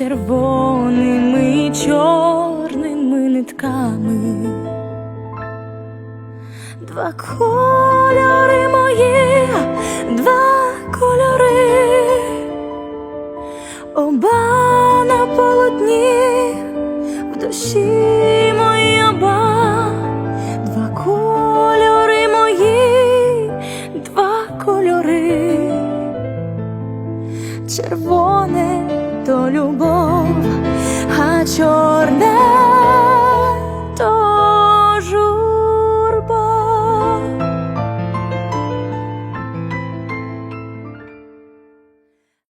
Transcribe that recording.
червоними і чорними нитками. Два кольори мої, два кольори, оба на полотні, в душі мої оба, два кольори мої, два кольори, червоне чорне.